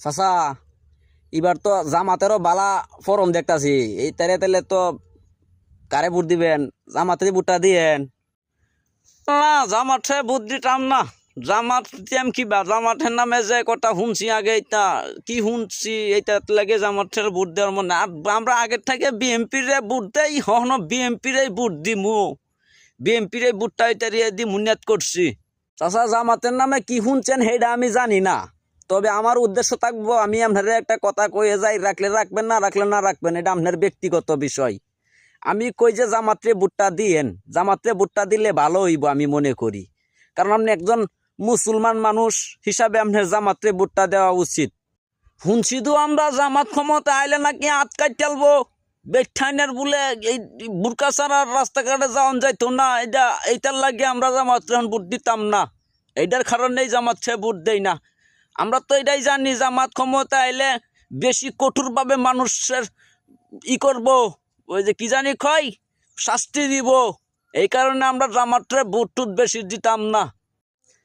চাচা এবার তো জামাতেরও বালা ফরম দেখতাছি। এই তারে তাহলে তো কারে ভোট দিবেন জামাতেরই ভোটটা দিয়েন। না জামাঠে ভোট দিতাম না। জামাত দিয়াম কিবা? জামাঠের নামে যে কটা শুনছি আগে এটা কি শুনছি? এইটা লাগে জামাঠের ভোট দেওয়ার মনে আর আমরা আগের থেকে বিএমপির বুট দেই হন বিএমপির ভোট দিমু। বিএমপির ভোটটা এটা দি মুনিয়াত করছি। চাচা, জামাতের নামে কি শুনছেন সেইটা আমি জানি না। তবে আমার উদ্দেশ্য থাকব, আমি আপনার একটা কথা কয়ে যাই, রাখলে রাখবেন, না রাখলে না রাখবেন, এটা আপনার ব্যক্তিগত বিষয়। আমি কই যে জামাত্রে ভোটটা দিয়েন, জামাত্রে ভোটটা দিলে ভালো হইব আমি মনে করি। কারণ আপনি একজন মুসলমান মানুষ হিসাবে আপনার জামাত্রে ভোটটা দেওয়া উচিত। শুনছি তো আমরা জামাত ক্ষমতা আইলে নাকি আটকাই তেলবো বেঠাইনের বলে এই বুরকা ছাড়ার রাস্তাঘাটে যাওয়ান যাইতো না, এটা এইটার লাগে আমরা জামাত বুট দিতাম না। এইটার কারণেই জামাত সে ভোট দেই না। আমরা তো এটাই জানি জামাত ক্ষমতা আইলে বেশি কঠোরভাবে মানুষের ই করব, ওই যে কি জানি কয়, শাস্তি দিব। এই কারণে আমরা জামাতরে ভোট টুট বেশি দিতাম না।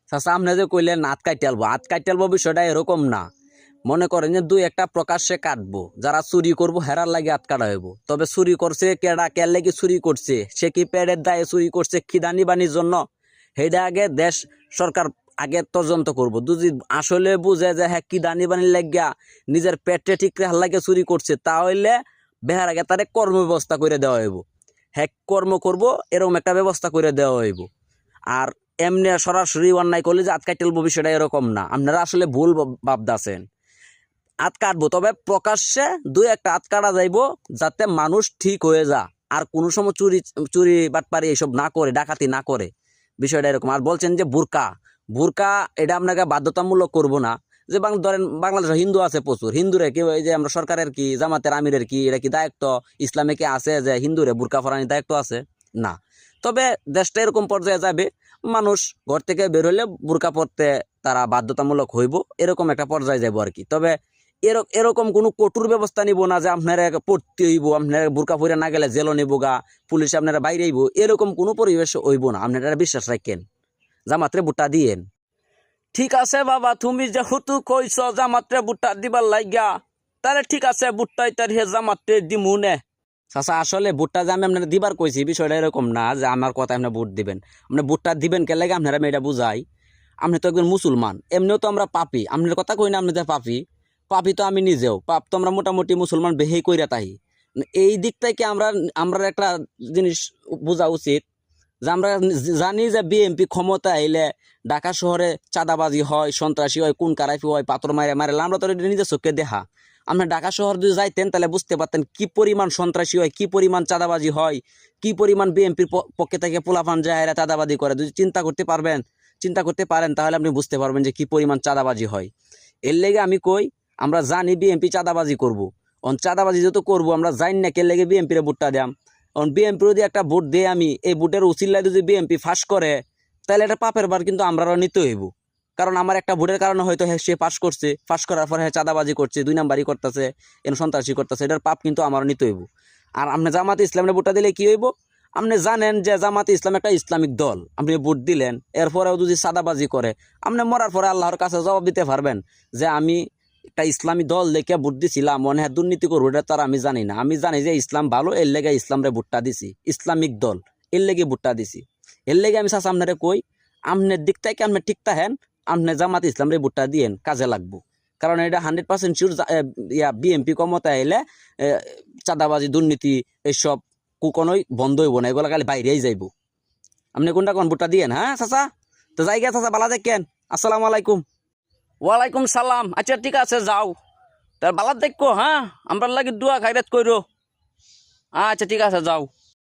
চাচা, আপনি যে কইলেন হাত কাইতে আলবো, হাত কাইতে আলবো বিষয়টা এরকম না। মনে করেন যে দুই একটা প্রকাশ্যে কাটবো, যারা চুরি করব হেরার লাগে হাত কাটা হইব। তবে চুরি করছে, কেডা কে লেগে চুরি করছে, সে কি প্যাডের দায়ে চুরি করছে খিদানি বানির জন্য? সেইটা আগে দেশ সরকার আগে তদন্ত করব। যদি আসলে বুঝে যে হ্যাঁ কিদানি বানির লাগিয়া নিজের পেটে ঠিক লাগে চুরি করছে, তাহলে বেহার আগে তারে কর্ম ব্যবস্থা করে দেওয়া হইব। হ্যাঁ কর্ম করব, এরকম একটা ব্যবস্থা করে দেওয়া হইব। আর এমনি সরাসরি অন্যায় করলে যে আটকাই টেলবো বিষয়টা এরকম না। আপনারা আসলে ভুল ভাবদাছেন আত কাটবো, তবে প্রকাশ্যে দুই একটা আত কাটা যাইব, যাতে মানুষ ঠিক হয়ে যা। আর কোনো সময় চুরি চুরি বাটপারি এইসব না করে, ডাকাতি না করে। বিষয়টা এরকম। আর বলছেন যে, বুরকা। বুরকা এটা আপনাকে বাধ্যতামূলক করব না। যে ধরেন বাংলাদেশে হিন্দু আছে প্রচুর। হিন্দুরে কি যে আমরা সরকারের কি, জামাতের আমিরের কি, এটা কি দায়িত্ব? ইসলামে কি আছে যে হিন্দুরে বুরকা ফরানির দায়িত্ব আছে? না। তবে দেশটা এরকম পর্যায়ে যাবে, মানুষ ঘর থেকে বের হলে বুরকা পরতে তারা বাধ্যতামূলক হইব, এরকম একটা পর্যায়ে যাব আর কি। তবে এর- এরকম কোনো কঠোর ব্যবস্থা নিব না যে আপনারা পড়তে হইব, আপনারা বুরকা পরে না গেলে জেলও নিব গা, পুলিশ আপনারা বাইরে হইব এরকম কোনো পরিবেশ হইব না, আপনারা বিশ্বাস রাখেন। জামাত্রে বুটা দিয়েন। ঠিক আছে বাবা, তুমি যে যেহেতু কইছ জামাতে বুটটা দিবার লাগিয়া তাহলে ঠিক আছে বুটটাই তার হে জামাতে দিমু নে। চাচা, আসলে বুটটা যে আমি আপনারা দিবার কইছি, বিষয়টা এরকম না যে আমার কথা আপনি বুট দিবেন। আপনি বুটটা দিবেন কে লাগে আপনারা আমি এটা বুঝাই। আপনি তো একজন মুসলমান, এমনিও তো আমরা পাপি। আপনার কথা কই না আপনি যে পাপি? পাপি তো আমি নিজেও, পাপ তো আমরা মোটামুটি মুসলমান বেহেই কইরা তাই এই দিক থেকে আমরা আমরা একটা জিনিস বোঝা উচিত? যে আমরা জানি যে বিএমপি ক্ষমতা আইলে ঢাকা শহরে চাঁদাবাজি হয়, সন্ত্রাসী হয়, কোন কারাফি হয়, পাথর মারে মারে আমরা তো নিজের চোখে দেখা। আপনি ঢাকা শহর যদি যাইতেন, তাহলে বুঝতে পারতেন কি পরিমাণ সন্ত্রাসী হয়, কি পরিমাণ চাঁদাবাজি হয়, কি পরিমাণ বিএনপির পক্ষে থেকে পোলাফান যায় এরা চাঁদাবাজি করে। যদি চিন্তা করতে পারবেন, চিন্তা করতে পারেন, তাহলে আপনি বুঝতে পারবেন যে কি পরিমাণ চাঁদাবাজি হয়। এর লেগে আমি কই, আমরা জানি বিএনপি চাঁদাবাজি করব। অন চাঁদাবাজি যত করব, আমরা জানি না কে লেগে বিএনপির ভোটটা দাম অন বিএনপির যদি একটা ভোট দিয়ে আমি, এই ভোটের উচিল্লায় যদি বিএনপি ফাঁস করে, তাহলে এটা পাপের বার কিন্তু আমরাও নিতে হইব। কারণ আমার একটা ভোটের কারণে হয়তো হ্যাঁ সে পাস করছে পাস করার পরে হ্যাঁ চাঁদাবাজি করছে, দুই নাম্বারই করতেছে, এন সন্ত্রাসী করতেছে, এটার পাপ কিন্তু আমারও নিতে হইব। আর আপনি জামাতে ইসলামের ভোটটা দিলে কি হইব? আপনি জানেন যে জামাতে ইসলাম একটা ইসলামিক দল, আপনি ভোট দিলেন, এরপরেও যদি চাঁদাবাজি করে, আপনি মরার পরে আল্লাহর কাছে জবাব দিতে পারবেন যে আমি একটা ইসলামী দল দেখে ভোট দিছিলাম, মনে হয় দুর্নীতি করব, এটা তার আমি জানি না। আমি জানি যে ইসলাম ভালো, এর লেগে ইসলামরে ভোটটা দিছি, ইসলামিক দল, এর লেগে ভোটটা দিছি। এর লেগে আমি চাষ আপনারে কই, আপনার দিক থেকে আপনি ঠিক থাকেন আপনি জামাত ইসলামরে ভোটটা দিয়েন, কাজে লাগবো। কারণ এটা হান্ড্রেড পার্সেন্ট শিওর ইয়া বিএমপি ক্ষমতা এলে চাঁদাবাজি, দুর্নীতি এইসব কুকনোই বন্ধ হইব না, এগুলো খালি বাইরেই যাইব। আপনি কোনটা কোন ভোটটা দিয়েন হ্যাঁ চাচা? তো গিয়া চাচা, বালা দেখেন। আসসালামু আলাইকুম। ওয়ালাইকুম সালাম। আচ্ছা ঠিক আছে, যাও। তার বালার দেখো হ্যাঁ? আমরা লাগে দোয়া খাইরাত কইরো। আচ্ছা ঠিক আছে, যাও।